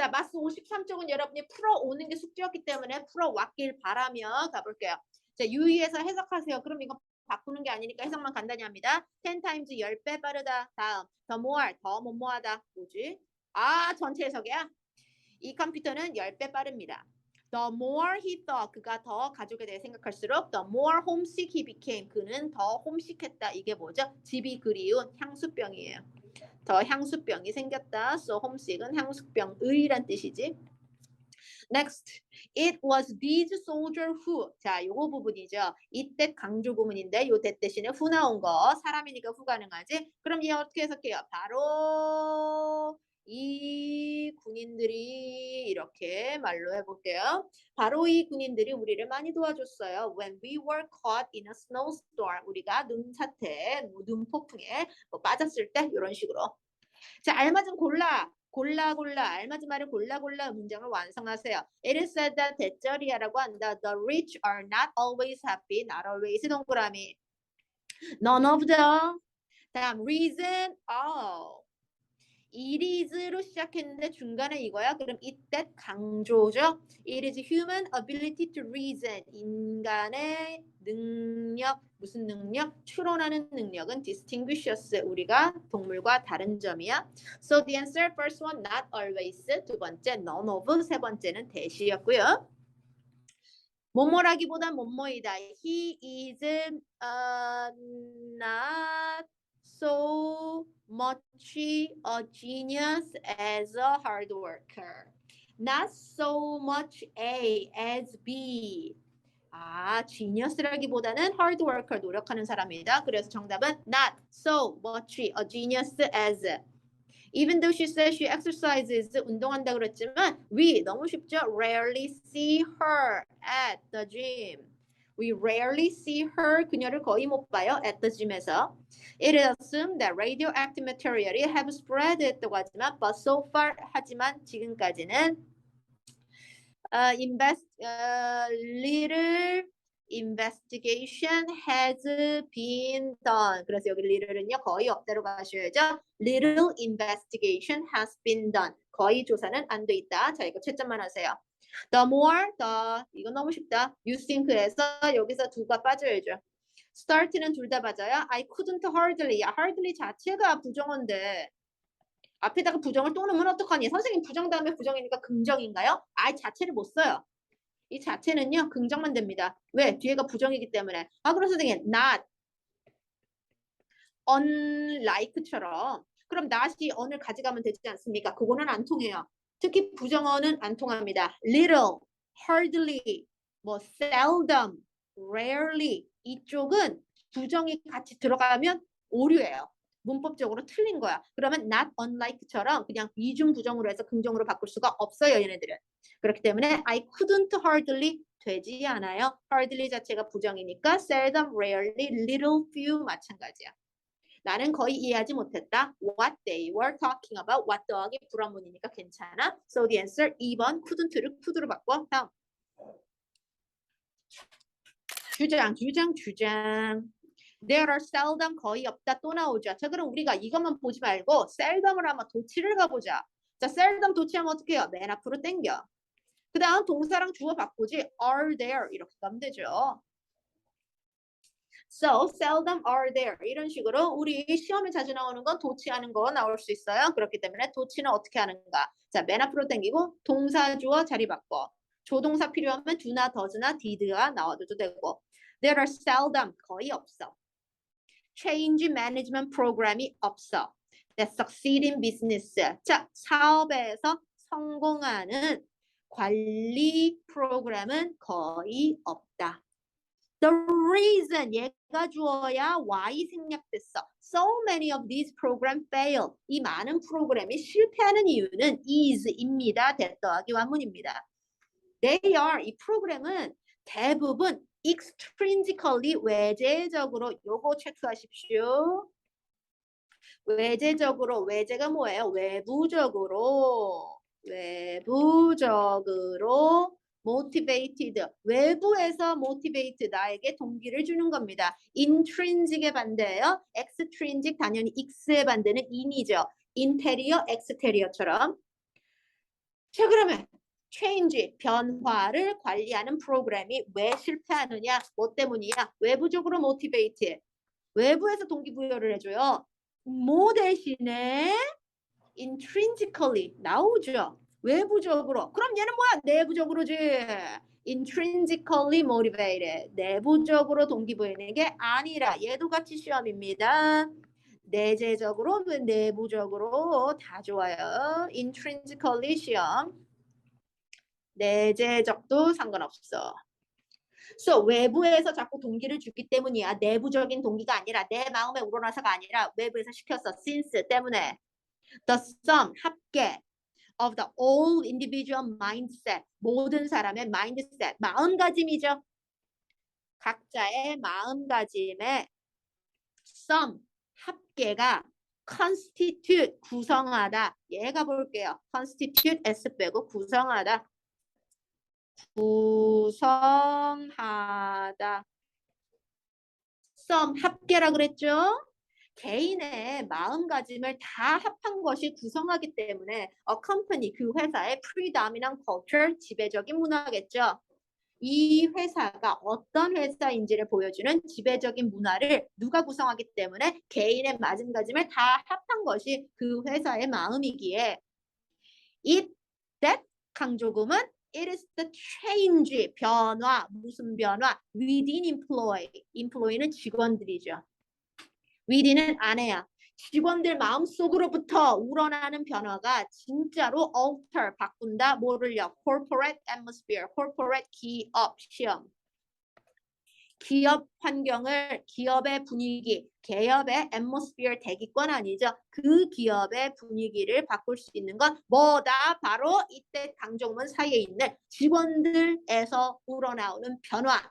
자, 마스 53쪽은 여러분이 풀어오는 게 숙제였기 때문에 풀어왔길 바라며 가볼게요. 자, 유의해서 해석하세요. 그럼 이거 바꾸는 게 아니니까 해석만 간단히 합니다. 10 times 10배 빠르다. 다음, 더 more, 더 뭐뭐하다. 뭐지? 아, 전체 해석이야? 이 컴퓨터는 10배 빠릅니다. The more he thought, 그가 더 가족에 대해 생각할수록 the more homesick he became, 그는 더 homesick했다. 이게 뭐죠? 집이 그리운 향수병이에요. 더 향수병이 생겼다. So homesick은 향수병의란 뜻이지. Next, it was these soldier who. 자, 요거 부분이죠. 이때 강조 구문인데 요 that 대신에 who 나온 거 사람이니까 who 가능하지. 그럼 얘 어떻게 해석해요? 바로 이 군인들이 이렇게 말로 해볼게요. 바로 이 군인들이 우리를 많이 도와줬어요. When we were caught in a snowstorm, 우리가 눈사태, 뭐 눈폭풍에 뭐 빠졌을 때 이런 식으로. 자, 알맞은 골라. 골라 골라 알맞은 말을 골라 골라 문장을 완성하세요. It is said that 대절이야라고 한다. The rich are not always happy. Not always 동그라미. None of the. 다음 reason all. It is로 시작했는데 중간에 이거야. 그럼 it that 강조죠. It is human ability to reason. 인간의 능력 무슨 능력? 추론하는 능력은 distinguishes. 우리가 동물과 다른 점이야. So the answer first one not always. 두 번째 none of. 세 번째는 대시였고요. 뭐뭐라기보단 뭐뭐이다. He is uh, not so much a genius as a hard worker. Not so much A as B. 아, genius라기보다는 hard worker 노력하는 사람이다. 그래서 정답은 not so much a genius as. Even though she says she exercises 운동한다 그랬지만 we 너무 쉽죠. Rarely see her at the gym. We rarely see her 그녀를 거의 못 봐요 at the gym에서. It is assumed that radioactive material이 have spread 했다고 하지만 but so far 하지만 지금까지는 uh, invest uh, little investigation has been done. 그래서 여기 little은요 거의 없다로 가셔야죠. Little investigation has been done. 거의 조사는 안 돼 있다. 자 이거 채점만 하세요. The more, the 이거 너무 쉽다. You think에서 여기서 두가 빠져야죠. Start는 둘 다 맞아요. I couldn't hardly. 야, hardly 자체가 부정어인데 앞에다가 부정을 또 넣으면 어떡하니? 선생님 부정 다음에 부정이니까 긍정인가요? 아, 자체를 못 써요. 이 자체는요 긍정만 됩니다. 왜? 뒤에가 부정이기 때문에. 아, 그럼 선생님 not unlike처럼 그럼 not이 on을 가져가면 되지 않습니까? 그거는 안 통해요. 특히 부정어는 안 통합니다. little, hardly, 뭐 seldom, rarely 이쪽은 부정이 같이 들어가면 오류예요. 문법적으로 틀린 거야. 그러면 not unlike처럼 그냥 이중 부정으로 해서 긍정으로 바꿀 수가 없어요, 얘네들은. 그렇기 때문에 I couldn't hardly 되지 않아요. hardly 자체가 부정이니까 seldom, rarely, little, few 마찬가지야. 나는 거의 이해하지 못했다. What they were talking about. What 더하기 불완문이니까 괜찮아. So the answer 2번 couldn't를 could로 바꿔. 다음. 주장, 주장, 주장. There are seldom 거의 없다 또 나오죠. 자 그럼 우리가 이것만 보지 말고 seldom을 한번 도치를 가보자. 자 seldom 도치하면 어떻게 해요? 맨 앞으로 당겨. 그 다음 동사랑 주어 바꾸지. are there 이렇게 가면 되죠. So seldom are there 이런 식으로 우리 시험에 자주 나오는 건 도치하는 거 나올 수 있어요. 그렇기 때문에 도치는 어떻게 하는가? 자, 맨 앞으로 당기고 동사 주어 자리 바꿔. 조동사 필요하면 do나 does나 did가 나와도 되고. There are seldom 거의 없어. Change management program이 없어. That succeed in business. 자, 사업에서 성공하는 관리 프로그램은 거의 없다. The reason 얘가 주어야 why 생략됐어. So many of these programs fail. 이 많은 프로그램이 실패하는 이유는 is입니다. that 더하기 완문입니다. They are 이 프로그램은 대부분 extrinsically 외제적으로 요거 체크하십시오. 외제적으로 외제가 뭐예요? 외부적으로 외부적으로 motivated 외부에서 motivate 나에게 동기를 주는 겁니다. intrinsic의 반대예요. extrinsic 당연히 x의 반대는 in이죠. interior, exterior처럼 자 그러면 change 변화를 관리하는 프로그램이 왜 실패하느냐? 뭐 때문이야? 외부적으로 motivate 외부에서 동기부여를 해줘요. 뭐 대신에 intrinsically 나오죠. 외부적으로. 그럼 얘는 뭐야? 내부적으로지. intrinsically motivated. 내부적으로 동기부여하는 게 아니라 얘도 같이 시험입니다. 내재적으로, 내부적으로 다 좋아요. intrinsically 시험. 내재적도 상관없어. So 외부에서 자꾸 동기를 주기 때문이야. 내부적인 동기가 아니라 내 마음에 우러나서가 아니라 외부에서 시켰어. since 때문에. The sum 합계 of the all individual mindset 모든 사람의 mindset 마음가짐이죠. 각자의 마음가짐의 sum 합계가 constitute 구성하다. 얘가 볼게요. constitute s 빼고 구성하다. 구성하다. sum 합계라 그랬죠? 개인의 마음가짐을 다 합한 것이 구성하기 때문에 a company 그 회사의 predominant culture 지배적인 문화겠죠. 이 회사가 어떤 회사인지를 보여주는 지배적인 문화를 누가 구성하기 때문에 개인의 마음가짐을 다 합한 것이 그 회사의 마음이기에 it that 강조금은 it is the change 변화 무슨 변화 within employee employee는 직원들이죠. Within은 안에야. 직원들 마음속으로부터 우러나는 변화가 진짜로 alter 바꾼다 뭐를요 corporate atmosphere corporate 기업 시험. 기업 환경을 기업의 분위기 기업의 atmosphere 대기권 아니죠? 그 기업의 분위기를 바꿀 수 있는 건 뭐다? 바로 이때 강정문 사이에 있는 직원들에서 우러나오는 변화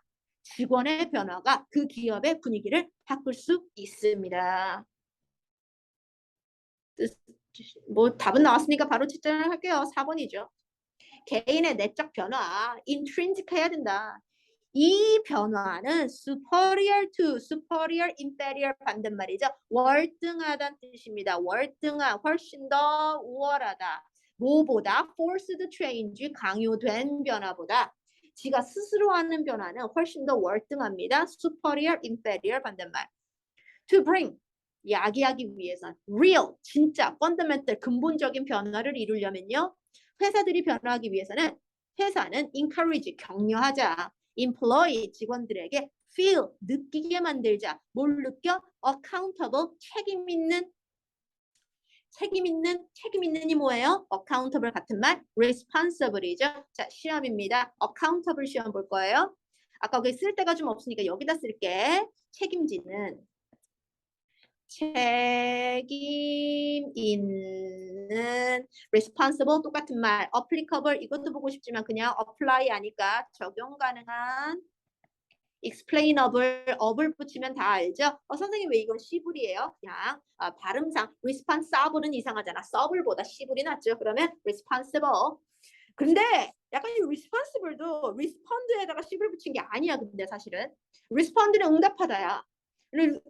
직원의 변화가 그 기업의 분위기를 바꿀 수 있습니다. 뭐 답은 나왔으니까 바로 채점을 할게요. 4번이죠. 개인의 내적 변화, intrinsic 해야 된다. 이 변화는 superior to, superior, inferior 반대말이죠. 월등하다는 뜻입니다. 월등한, 훨씬 더 우월하다. 뭐보다 forced change, 강요된 변화보다 지가 스스로 하는 변화는 훨씬 더 월등합니다. superior, inferior 반대말. to bring 야기하기 위해선 real 진짜 fundamental 근본적인 변화를 이루려면요. 회사들이 변화하기 위해서는 회사는 encourage 격려하자. employee 직원들에게 feel 느끼게 만들자. 뭘 느껴? accountable 책임 있는 책임 있는 책임 있는이 뭐예요? accountable 같은 말 responsible이죠. 자 시험입니다. accountable 시험 볼 거예요. 아까 거기 쓸 데가 좀 없으니까 여기다 쓸게. 책임지는 책임 있는 responsible 똑같은 말 applicable 이것도 보고 싶지만 그냥 apply 하니까 적용 가능한 explainable up을 붙이면 다 알죠? 어, 선생님 왜 이건 시불이에요? 그냥 아, 발음상 responsible은 이상하잖아. suble보다 시불이 낫죠. 그러면 responsible. 근데 약간 이 responsible도 respond에다가 시불 붙인 게 아니야. 근데 사실은 respond는 응답하다야.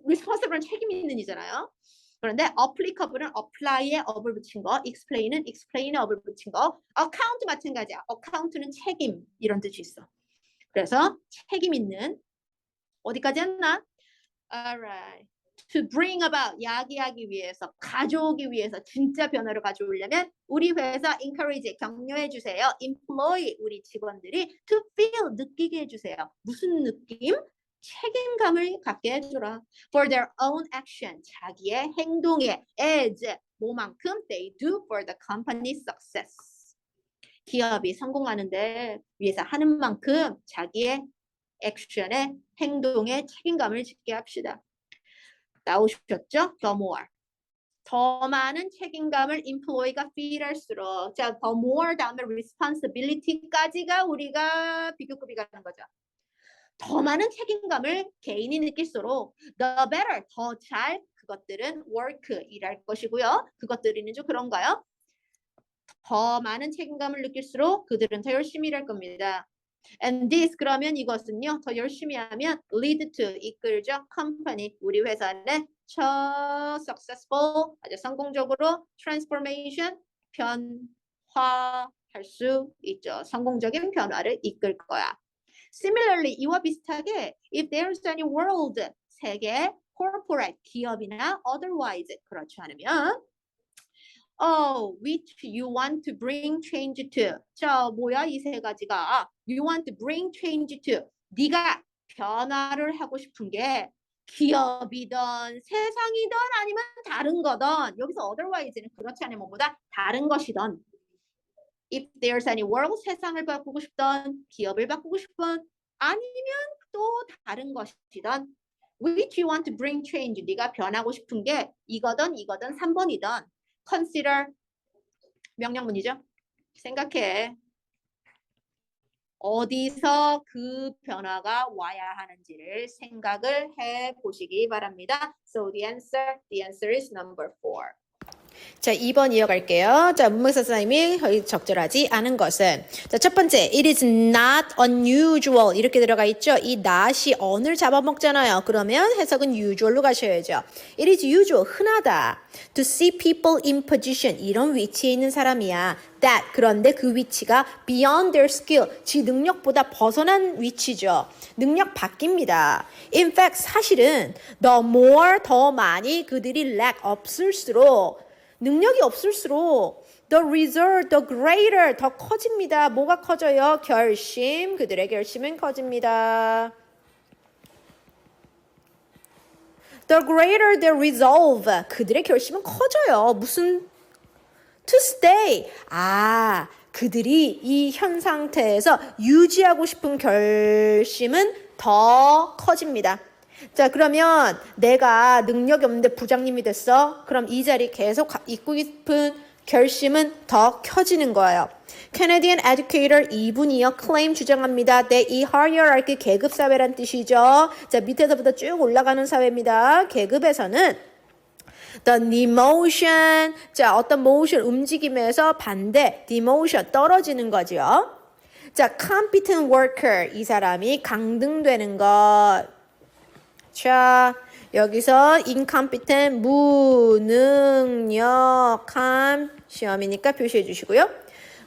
responsible은 책임 있는 이잖아요. 그런데 applicable은 apply에 up을 붙인 거, explain은 explain에 up을 붙인 거, account 마찬가지야. account는 책임 이런 뜻이 있어. 그래서 책임 있는 어디까지 했나? Alright. To bring about 야기하기 위해서 가져오기 위해서 진짜 변화를 가져오려면 우리 회사 encourage 격려해 주세요. employee 우리 직원들이 to feel 느끼게 해주세요. 무슨 느낌? 책임감을 갖게 해주라. For their own action 자기의 행동에 as 뭐만큼 they do for the company success. 기업이 성공하는데 위해서 하는 만큼 자기의 액션에 행동에 책임감을 짓게 합시다. 나오셨죠? 더 more. 더 많은 책임감을 employee가 feel 할수록 자, 더 more 다음에 responsibility까지가 우리가 비교급이 가는 거죠. 더 많은 책임감을 개인이 느낄수록 the better, 더 잘 그것들은 work 일할 것이고요. 그것들이 있는 줄 그런가요? 더 많은 책임감을 느낄수록 그들은 더 열심히 일할 겁니다. And this 그러면 이것은요 더 열심히 하면 lead to 이끌죠 company 우리 회사는 첫 successful 아주 성공적으로 transformation 변화 할 수 있죠. 성공적인 변화를 이끌 거야. Similarly, 이와 비슷하게 if there's any world, 세계, corporate, 기업이나 otherwise 그렇지 않으면 Oh, which you want to bring change to. 자, 뭐야 이 세 가지가. 아, you want to bring change to. 네가 변화를 하고 싶은 게 기업이든 세상이든 아니면 다른 거든 여기서 otherwise는 그렇지 않으면 뭐보다 다른 것이든 if there's any world 세상을 바꾸고 싶든 기업을 바꾸고 싶든 아니면 또 다른 것이든 which you want to bring change 네가 변하고 싶은 게 이거든 이거든 3번이든 consider 명령문이죠. 생각해. 어디서 그 변화가 와야 하는지를 생각을 해 보시기 바랍니다. So the answer, the answer is number four. 자, 2번 이어갈게요. 자, 문맥사 선생님이 적절하지 않은 것은. 자, 첫 번째, it is not unusual. 이렇게 들어가 있죠. 이 not이 on을 잡아먹잖아요. 그러면 해석은 usual로 가셔야죠. it is usual. 흔하다. to see people in position. 이런 위치에 있는 사람이야. that. 그런데 그 위치가 beyond their skill. 지 능력보다 벗어난 위치죠. 능력 바뀝니다. In fact, 사실은 the more 더 많이 그들이 lack 없을수록 능력이 없을수록 the result, the greater 더 커집니다. 뭐가 커져요? 결심. 그들의 결심은 커집니다. The greater their resolve. 그들의 결심은 커져요. 무슨 to stay. 아, 그들이 이 현 상태에서 유지하고 싶은 결심은 더 커집니다. 자, 그러면 내가 능력이 없는데 부장님이 됐어? 그럼 이 자리 계속 가- 있고 싶은 결심은 더 켜지는 거예요. Canadian educator 이분이요 claim 주장합니다. 네, 이 hierarchy 계급 사회란 뜻이죠. 자, 밑에서부터 쭉 올라가는 사회입니다. 계급에서는 the demotion 자 어떤 motion 움직임에서 반대 demotion 떨어지는 거죠. 자 competent worker 이 사람이 강등되는 것. 자 여기서 incompetent 무능력한 시험이니까 표시해 주시고요.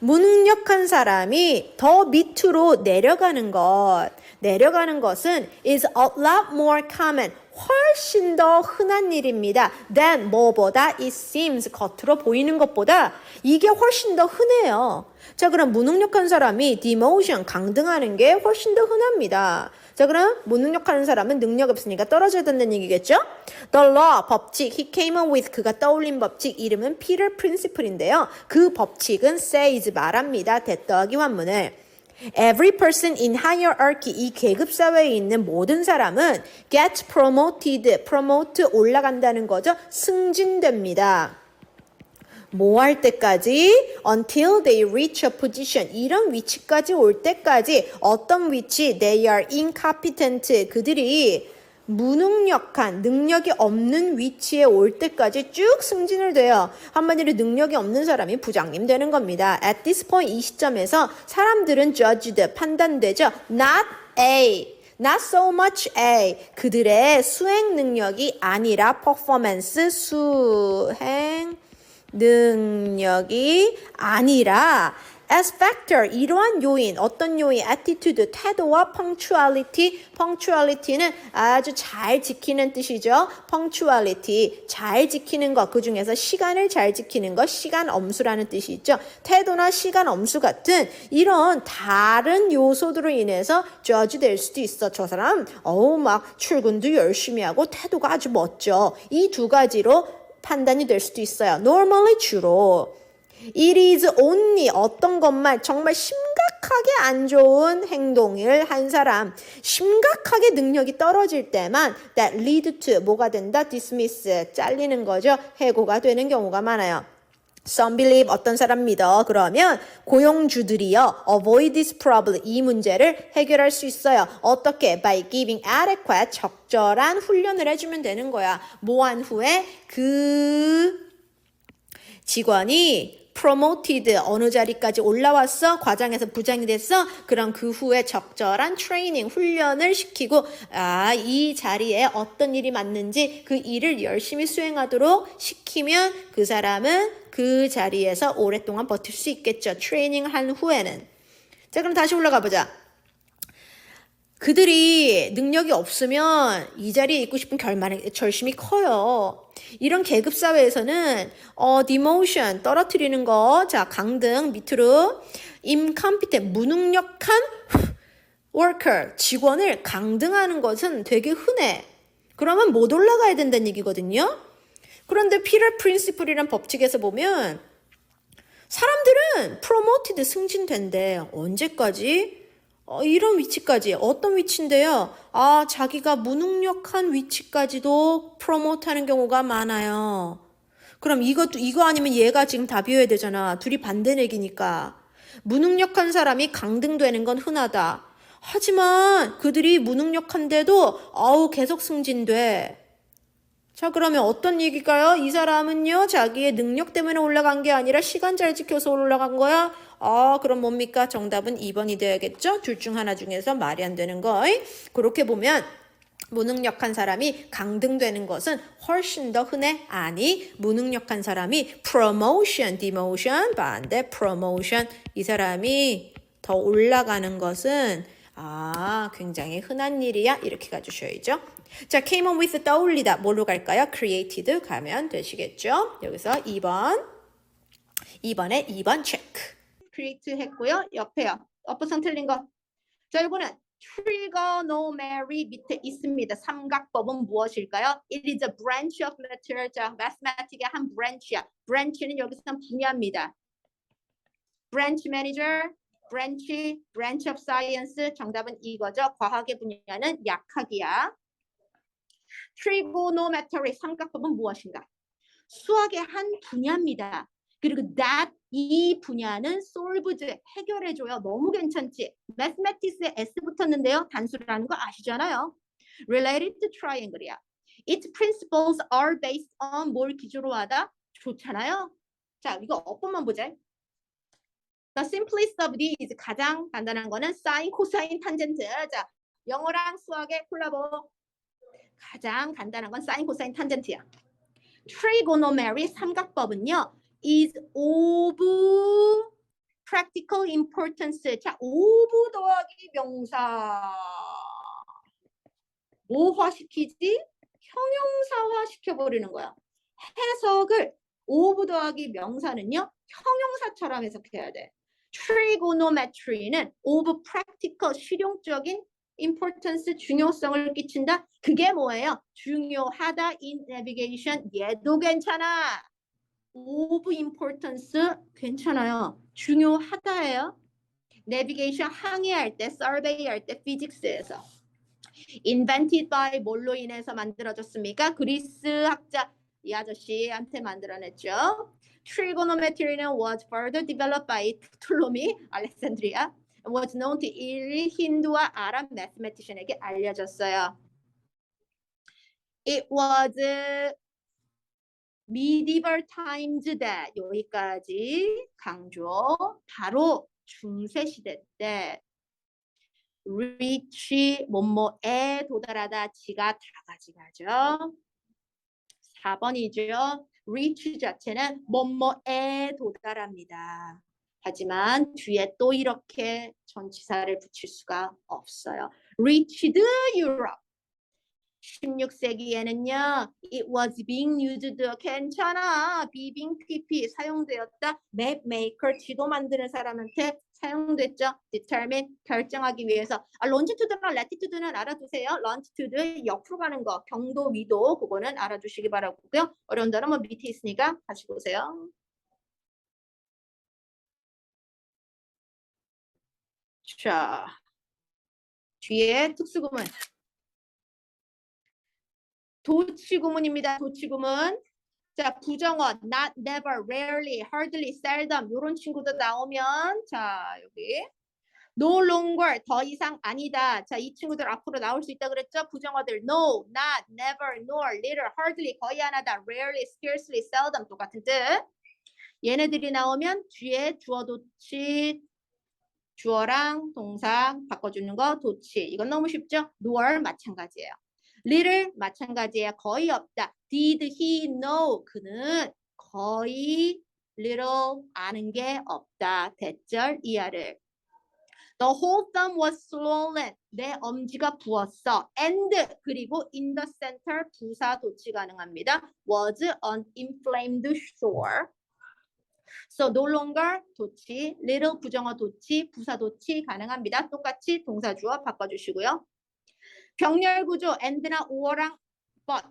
무능력한 사람이 더 밑으로 내려가는 것. 내려가는 것은 is a lot more common. 훨씬 더 흔한 일입니다. than 뭐보다 it seems 겉으로 보이는 것보다 이게 훨씬 더 흔해요. 자, 그럼 무능력한 사람이 demotion 강등하는 게 훨씬 더 흔합니다. 자, 그럼 무능력하는 사람은 능력 없으니까 떨어져야 된다는 얘기겠죠? The law, 법칙, he came up with 그가 떠올린 법칙 이름은 Peter Principle인데요. 그 법칙은 says 말합니다. 대떠하기 완문을. Every person in hierarchy 이 계급 사회에 있는 모든 사람은 get promoted, promote 올라간다는 거죠. 승진됩니다. 뭐 할 때까지? Until they reach a position. 이런 위치까지 올 때까지 어떤 위치? They are incompetent. 그들이 무능력한, 능력이 없는 위치에 올 때까지 쭉 승진을 돼요. 한마디로 능력이 없는 사람이 부장님 되는 겁니다. At this point, 이 시점에서 사람들은 judged, 판단되죠. Not A. Not so much A. 그들의 수행 능력이 아니라 performance, 수행 능력이 아니라 as factor 이러한 요인 어떤 요인 attitude 태도와 punctuality. punctuality는 아주 잘 지키는 뜻이죠. punctuality 잘 지키는 것 그 중에서 시간을 잘 지키는 것 시간 엄수라는 뜻이 있죠. 태도나 시간 엄수 같은 이런 다른 요소들로 인해서 judge 될 수도 있어. 저 사람 어우 막 출근도 열심히 하고 태도가 아주 멋져. 이 두 가지로 판단이 될 수도 있어요. Normally 주로 It is only 어떤 것만 정말 심각하게 안 좋은 행동을 한 사람, 심각하게 능력이 떨어질 때만 that lead to 뭐가 된다? dismiss 잘리는 거죠. 해고가 되는 경우가 많아요. Some believe 어떤 사람 믿어. 그러면 고용주들이요. avoid this problem. 이 문제를 해결할 수 있어요. 어떻게? By giving adequate 적절한 훈련을 해주면 되는 거야. 뭐한 후에 그 직원이 promoted 어느 자리까지 올라왔어? 과장에서 부장이 됐어? 그럼 그 후에 적절한 트레이닝 훈련을 시키고 아 이 자리에 어떤 일이 맞는지 그 일을 열심히 수행하도록 시키면 그 사람은 그 자리에서 오랫동안 버틸 수 있겠죠. 트레이닝을 한 후에는. 자 그럼 다시 올라가 보자 그들이 능력이 없으면 이 자리에 있고 싶은 결말이 절심이 커요. 이런 계급 사회에서는 어 디모션 떨어뜨리는 거, 자 강등 밑으로 incompetent 무능력한 worker 직원을 강등하는 것은 되게 흔해. 그러면 못 올라가야 된다는 얘기거든요. 그런데 피터 프린시플이란 법칙에서 보면 사람들은 promoted 승진된대. 언제까지? 어, 이런 위치까지 어떤 위치인데요? 아, 자기가 무능력한 위치까지도 프로모트하는 경우가 많아요. 그럼 이것도 이거 아니면 얘가 지금 답이어야 되잖아. 둘이 반대 내기니까. 무능력한 사람이 강등되는 건 흔하다. 하지만 그들이 무능력한데도 어우 계속 승진돼. 자, 그러면 어떤 얘기일까요? 이 사람은요, 자기의 능력 때문에 올라간 게 아니라 시간 잘 지켜서 올라간 거야? 아, 그럼 뭡니까? 정답은 2번이 되어야겠죠? 둘 중 하나 중에서 말이 안 되는 거. 그렇게 보면, 무능력한 사람이 강등되는 것은 훨씬 더 흔해? 아니, 무능력한 사람이 promotion, demotion, 반대 promotion. 이 사람이 더 올라가는 것은 아, 굉장히 흔한 일이야. 이렇게 가주셔야죠. 자, came on with 떠올리다. 뭘로 갈까요? created 가면 되시겠죠? 여기서 2번. 2번에 2번 체크. Create 했고요. 옆에요. 어퍼선 틀린 거. 자, 이거는 trigonometry 밑에 있습니다. 삼각법은 무엇일까요? It is a branch of literature. 자, mathematic의 한 branch야. branch는 여기서 분야입니다. branch manager, branch, branch of science. 정답은 이거죠. 과학의 분야는 약학이야. trigonometry 삼각법은 무엇인가? 수학의 한 분야입니다. 그리고 that 이 분야는 solves 해결해줘요. 너무 괜찮지? mathematics에 s 붙었는데요. 단수라는 거 아시잖아요. related to triangle이야. Its principles are based on 뭘 기초로 하다? 좋잖아요. 자, 이거 어법만 보자. The simplest of these 가장 간단한 거는 sin, cosine, tangent. 자, 영어랑 수학의 콜라보. 가장 간단한 건 sin, cosine, tangent야. trigonometry 삼각법은요. Is of practical importance. 자, of 더하기 명사. 뭐화시키지? 형용사화 시켜버리는 거야. 해석을 of 더하기 명사는요. 형용사처럼 해석해야 돼. trigonometry는 of practical 실용적인 importance 중요성을 끼친다. 그게 뭐예요? 중요하다 in navigation. 얘도 괜찮아. Of importance 괜찮아요. 중요하다예요. navigation 항해할 때, survey 할 때, physics에서 invented by 뭘로 인해서 만들어졌습니까? 그리스 학자 이 아저씨한테 만들어냈죠. trigonometry는 was further developed by Ptolemy, Alexandria, and was known to 일 힌두와 아랍 mathematician에게 알려졌어요. It was medieval times that 여기까지 강조. 바로 중세 시대 때 reach 뭐뭐에 도달하다 지가 다 가져가죠. 4번이죠. reach 자체는 뭐뭐에 도달합니다. 하지만 뒤에 또 이렇게 전치사를 붙일 수가 없어요. reached Europe. 16세기에는요, it was being used. 괜찮아. being pp 사용되었다. map maker 지도 만드는 사람한테 사용됐죠. determine 결정하기 위해서. 아, longitude랑 latitude는 알아두세요. longitude 옆으로 가는 거, 경도 위도 그거는 알아두시기 바라고요. 어려운 단어 뭐 밑에 있으니까 다시 보세요. 자, 뒤에 특수구문. 도치 구문입니다. 도치 구문. 자, 부정어 not, never, rarely, hardly, seldom 이런 친구도 나오면 자, 여기 no longer 더 이상 아니다. 자, 이 친구들 앞으로 나올 수 있다 그랬죠? 부정어들 no, not, never, nor, little, hardly 거의 안 하다, rarely, scarcely, seldom 똑같은 뜻. 얘네들이 나오면 뒤에 주어 도치 주어랑 동사 바꿔주는 거 도치. 이건 너무 쉽죠? nor 마찬가지예요. Little 마찬가지예요. 거의 없다. did he know? 그는 거의 little 아는 게 없다. 대절 이하를. The whole thumb was swollen. 내 엄지가 부었어. And 그리고 in the center 부사 도치 가능합니다. was an inflamed sore. So no longer 도치, little 부정어 도치, 부사 도치 가능합니다. 똑같이 동사 주어 바꿔주시고요. 병렬 구조 and나 or랑 but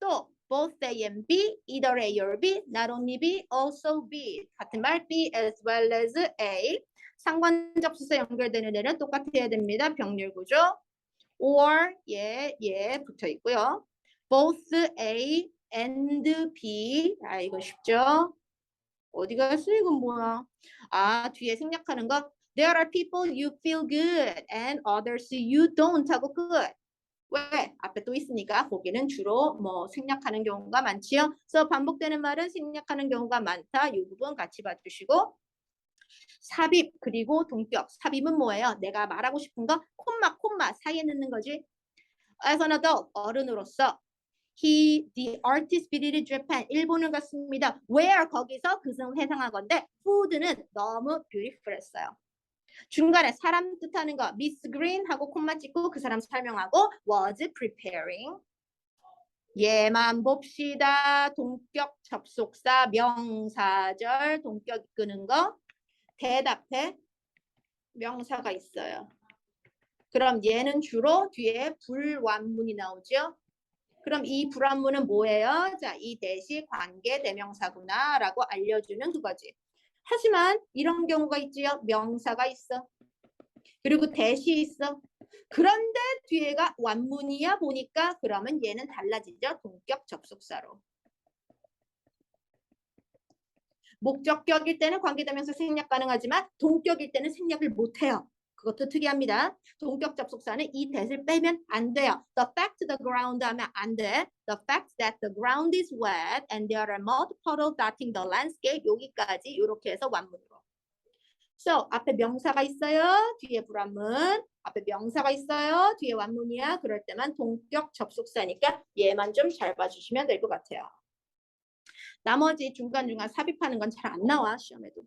또 both A and B, either A or B, not only B, also B 같은 말 B as well as A 상관적 수세 연결되는 애는 똑같아야 됩니다. 병렬 구조 or 예, 예 붙어 있고요. both A and B 아 이거 쉽죠? 어디 갔어 이건 뭐야? 아 뒤에 생략하는 거 There are people you feel good and others you don't 하고 good. 왜? 앞에 또 있으니까 거기는 주로 뭐 생략하는 경우가 많지요. 그래서 반복되는 말은 생략하는 경우가 많다. 이 부분 같이 봐주시고 삽입 그리고 동격. 삽입은 뭐예요? 내가 말하고 싶은 거 콤마 콤마 사이에 넣는 거지. As an adult 어른으로서 He, the artist visited Japan. 일본을 갔습니다. Where 거기서 그것은 회상한 건데 food는 너무 beautiful했어요. 중간에 사람 뜻하는 거 Miss Green 하고 콤마 찍고 그 사람 설명하고 was preparing. 예만 봅시다. 동격 접속사 명사절 동격 이끄는 거 대답해 명사가 있어요. 그럼 얘는 주로 뒤에 불완문이 나오죠. 그럼 이 불완문은 뭐예요? 자, 이 대시 관계 대명사구나 라고 알려주는 그거지. 하지만 이런 경우가 있지요. 명사가 있어. 그리고 대시 있어. 그런데 뒤에가 완문이야 보니까 그러면 얘는 달라지죠. 동격 접속사로. 목적격일 때는 관계대명사 생략 가능하지만 동격일 때는 생략을 못해요. 그것도 특이합니다. 동격 접속사는 이 that을 빼면 안 돼요. The fact the ground 하면 안 돼. The fact that the ground is wet and there are mud puddles dotting the landscape 여기까지 이렇게 해서 완문으로. So 앞에 명사가 있어요. 뒤에 불완문. 앞에 명사가 있어요. 뒤에 완문이야. 그럴 때만 동격 접속사니까 얘만 좀 잘 봐주시면 될 것 같아요. 나머지 중간중간 삽입하는 건 잘 안 나와 시험에도.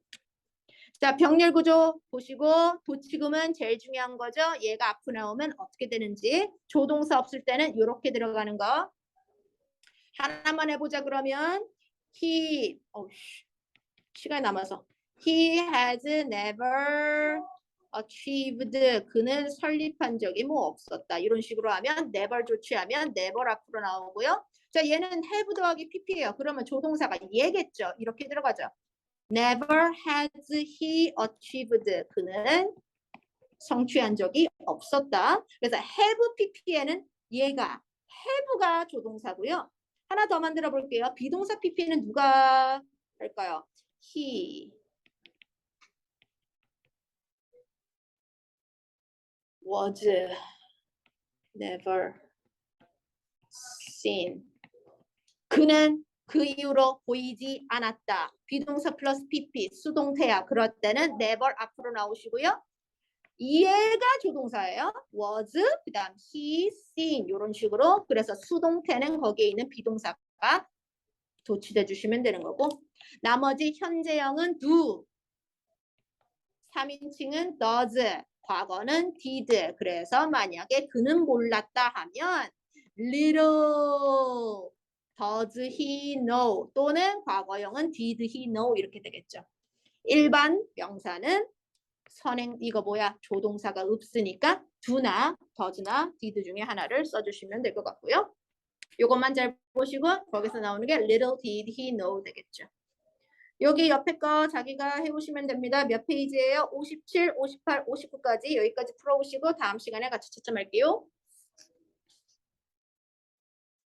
자, 병렬 구조 보시고 도치금은 제일 중요한 거죠. 얘가 앞으로 나오면 어떻게 되는지. 조동사 없을 때는 이렇게 들어가는 거. 하나만 해보자 그러면 he 어우씨, 시간이 남아서 he has never achieved 그는 설립한 적이 뭐 없었다. 이런 식으로 하면 never 조치하면 never 앞으로 나오고요. 자, 얘는 have 더하기 pp예요. 그러면 조동사가 얘겠죠. 이렇게 들어가죠. Never has he achieved. 그는 성취한 적이 없었다. 그래서 have pp에는 얘가 have가 조동사고요. 하나 더 만들어 볼게요. 비동사 pp는 누가 할까요? he was never seen. 그는 그 이후로 보이지 않았다. 비동사 플러스 pp 수동태야. 그럴 때는 never 앞으로 나오시고요. 얘가 조동사예요. was 그 다음 he, seen 이런 식으로 그래서 수동태는 거기에 있는 비동사가 도치돼 주시면 되는 거고 나머지 현재형은 do 3인칭은 does 과거는 did 그래서 만약에 그는 몰랐다 하면 little does he know 또는 과거형은 did he know 이렇게 되겠죠. 일반 명사는 선행 이거 뭐야 조동사가 없으니까 do나 does나 did 중에 하나를 써주시면 될 것 같고요. 요것만 잘 보시고 거기서 나오는 게 little did he know 되겠죠. 여기 옆에 거 자기가 해보시면 됩니다. 몇 페이지예요? 57, 58, 59까지 여기까지 풀어보시고 다음 시간에 같이 채점할게요.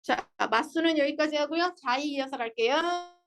자, 맞수는 여기까지 하고요. 자이 이어서 갈게요.